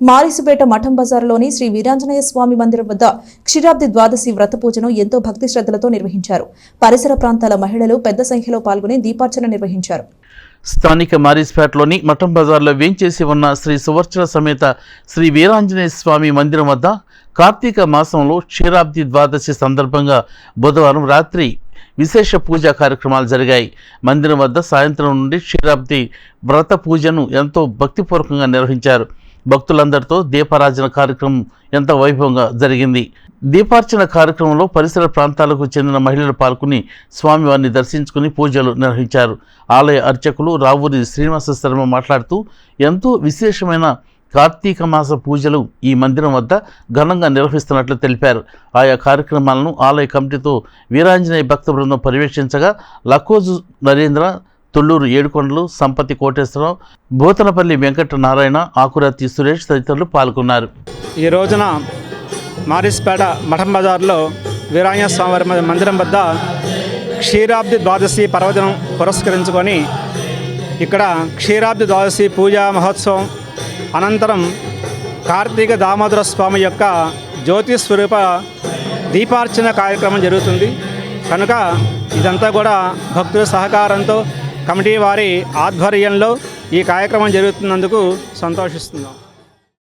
మారిసుపేట మఠం బజార్లోని శ్రీ వీరాంజనేయ స్వామి మందిరం వద్ద క్షీరాబ్ది ద్వాదశి వ్రత పూజను ఎంతో భక్తి శ్రద్ధలతో నిర్వహించారు. పరిసర ప్రాంతాల మహిళలు పెద్ద సంఖ్యలో పాల్గొని దీపార్చన నిర్వహించారు. స్థానిక మారిస్పేటలోని మఠం బజార్లో వేంచేసి ఉన్న శ్రీ సువర్చన సమేత శ్రీ వీరాంజనేయ స్వామి మందిరం వద్ద కార్తీక మాసంలో క్షీరాబ్ది ద్వాదశి సందర్భంగా బుధవారం రాత్రి విశేష పూజా కార్యక్రమాలు జరిగాయి. మందిరం వద్ద సాయంత్రం నుండి క్షీరాబ్ది వ్రత పూజను ఎంతో భక్తిపూర్వకంగా నిర్వహించారు. భక్తులందరితో దీపారాజన కార్యక్రమం ఎంతో వైభవంగా జరిగింది. దీపార్చన కార్యక్రమంలో పరిసర ప్రాంతాలకు చెందిన మహిళలు పాల్గొని స్వామివారిని దర్శించుకుని పూజలు నిర్వహించారు. ఆలయ అర్చకులు రావూరి శ్రీనివాస శర్మ మాట్లాడుతూ ఎంతో విశేషమైన కార్తీక మాస పూజలు ఈ మందిరం వద్ద ఘనంగా నిర్వహిస్తున్నట్లు తెలిపారు. ఆయా కార్యక్రమాలను ఆలయ కమిటీతో వీరాంజనేయ భక్త బృందం పర్యవేక్షించగా లక్కోజు నరేంద్ర తొల్లూరు ఏడుకొండలు సంపతి కోటేశ్వరరావు బోతనపల్లి వెంకట నారాయణ ఆకురాతి సురేష్ తదితరులు పాల్గొన్నారు. ఈ రోజున మారిస్పేట మఠం బజార్లో వీరాంజ స్వామివారి మందిరం వద్ద క్షీరాబ్ది ద్వాదశి పర్వదినం పురస్కరించుకొని ఇక్కడ క్షీరాబ్ది ద్వాదశి పూజా మహోత్సవం అనంతరం కార్తీక దామోదర స్వామి యొక్క జ్యోతి స్వరూప దీపార్చన కార్యక్రమం జరుగుతుంది. కనుక ఇదంతా కూడా భక్తుల సహకారంతో కమిటీ వారి ఆధ్వర్యంలో ఈ కార్యక్రమం జరుగుతున్నందుకు సంతోషిస్తున్నాం.